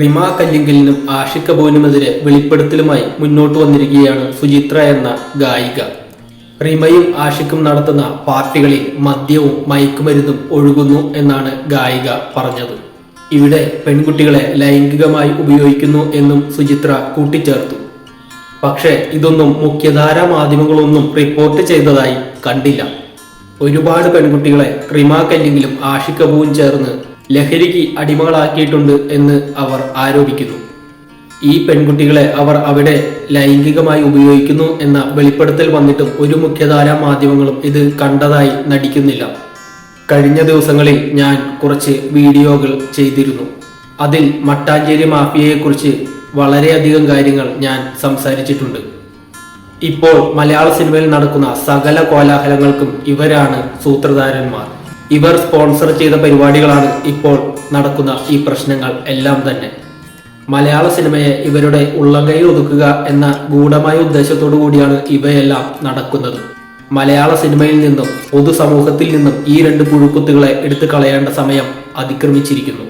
റിമ കല്ലിങ്കലിനും ആഷിക് കപൂരിനുമെതിരെ വെളിപ്പെടുത്തലുമായി മുന്നോട്ട് വന്നിരിക്കുകയാണ് സുചിത്ര എന്ന ഗായിക. റിമയും ആഷിക്കും നടത്തുന്ന പാർട്ടികളിൽ മദ്യവും മയക്കുമരുന്നും ഒഴുകുന്നു എന്നാണ് ഗായിക പറഞ്ഞത്. ഇവിടെ പെൺകുട്ടികളെ ലൈംഗികമായി ഉപയോഗിക്കുന്നു എന്നും സുചിത്ര കൂട്ടിച്ചേർത്തു. പക്ഷേ ഇതൊന്നും മുഖ്യധാര മാധ്യമങ്ങളൊന്നും റിപ്പോർട്ട് ചെയ്തതായി കണ്ടില്ല. ഒരുപാട് പെൺകുട്ടികളെ റിമ കല്ലിങ്കിലും ചേർന്ന് ലഹരിക്ക് അടിമകളാക്കിയിട്ടുണ്ട് എന്ന് അവർ ആരോപിക്കുന്നു. ഈ പെൺകുട്ടികളെ അവർ അവിടെ ലൈംഗികമായി ഉപയോഗിക്കുന്നു എന്ന വെളിപ്പെടുത്തൽ വന്നിട്ടും ഒരു മുഖ്യധാര മാധ്യമങ്ങളും ഇത് കണ്ടതായി നടിക്കുന്നില്ല. കഴിഞ്ഞ ദിവസങ്ങളിൽ ഞാൻ കുറച്ച് വീഡിയോകൾ ചെയ്തിരുന്നു. അതിൽ മട്ടാഞ്ചേരി മാഫിയയെക്കുറിച്ച് വളരെയധികം കാര്യങ്ങൾ ഞാൻ സംസാരിച്ചിട്ടുണ്ട്. ഇപ്പോൾ മലയാള സിനിമയിൽ നടക്കുന്ന സകല കോലാഹലങ്ങൾക്കും ഇവരാണ് സൂത്രധാരന്മാർ. ഇവർ സ്പോൺസർ ചെയ്ത പരിപാടികളാണ് ഇപ്പോൾ നടക്കുന്ന ഈ പ്രശ്നങ്ങൾ എല്ലാം തന്നെ. മലയാള സിനിമയെ ഇവരുടെ ഉള്ളംകൈ ഒതുക്കുക എന്ന ഗൂഢമായ ഉദ്ദേശത്തോടു കൂടിയാണ് ഇവയെല്ലാം നടക്കുന്നത്. മലയാള സിനിമയിൽ നിന്നും പൊതുസമൂഹത്തിൽ നിന്നും ഈ രണ്ട് പുഴുക്കുത്തുകളെ എടുത്തു കളയേണ്ട സമയം അതിക്രമിച്ചിരിക്കുന്നു.